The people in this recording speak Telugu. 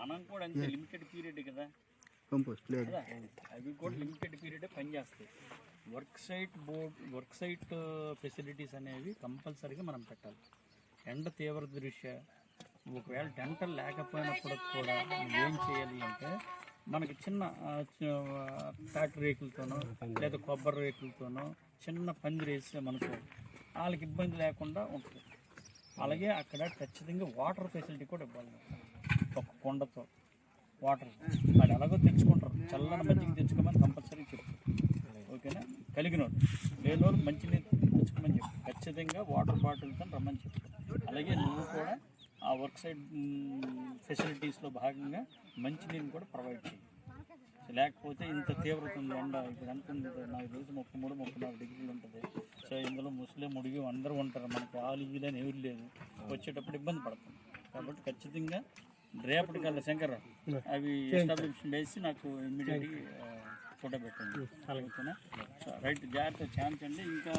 మనం కూడా అంతే లిమిటెడ్ పీరియడ్ కదా. కంపోస్ట్ లేదు. అవి కూడా లిమిటెడ్ పీరియడ్ పనిచేస్తాయి. Work site board work site facilities అనేవి కంపల్సరీగా మనం పెట్టాలి. ఎండ తీవ్ర దృష్ట్యా ఒకవేళ టెంట్ లేకపోయినప్పుడు కూడా మనం ఏం చేయాలి అంటే మనకి చిన్న తాటి రేకులతోనో లేదా కొబ్బరి రేకులతోనో చిన్న పందిరి మనకు వాళ్ళకి ఇబ్బంది లేకుండా ఉంటుంది. అలాగే అక్కడ ఖచ్చితంగా వాటర్ ఫెసిలిటీ కూడా ఇవ్వాలి. కొండతో వాటర్. అది ఎలాగో తెచ్చుకుంటారు. చల్లని మజ్జిగ తెచ్చుకోమని కంపల్సరీ చెప్పు. ఓకేనా? కలిగినోడు మంచి మంచినీరు తెచ్చుకోమని చెప్పు. ఖచ్చితంగా వాటర్ బాటిల్తో రమ్మని చెప్పు. అలాగే నువ్వు కూడా ఆ వర్క్ సైడ్ ఫెసిలిటీస్లో భాగంగా మంచినీరుని కూడా ప్రొవైడ్ చేయి. లేకపోతే ఇంత తీవ్రత ఉంది. ఎండ ఇప్పుడు ఎంత ఉంది నాకు తెలిసి ముప్పై మూడు ముప్పై నాలుగు డిగ్రీలు ఉంటుంది. సో ఇందులో ముస్లిం ఉడిగి అందరూ ఉంటారు. మనకి ఆలు ఈలు అని ఎవరు లేదు వచ్చేటప్పుడు ఇబ్బంది పడుతుంది కాబట్టి ఖచ్చితంగా రేపటికల్లా శంకర్ అవి ఎస్టాబ్లిష్మెంట్ వేసి నాకు ఇమ్మీడియట్గా ఫోటో పెట్టండి. సో రైట్ జాగ్రత్త ఛాన్స్ అండి. ఇంకా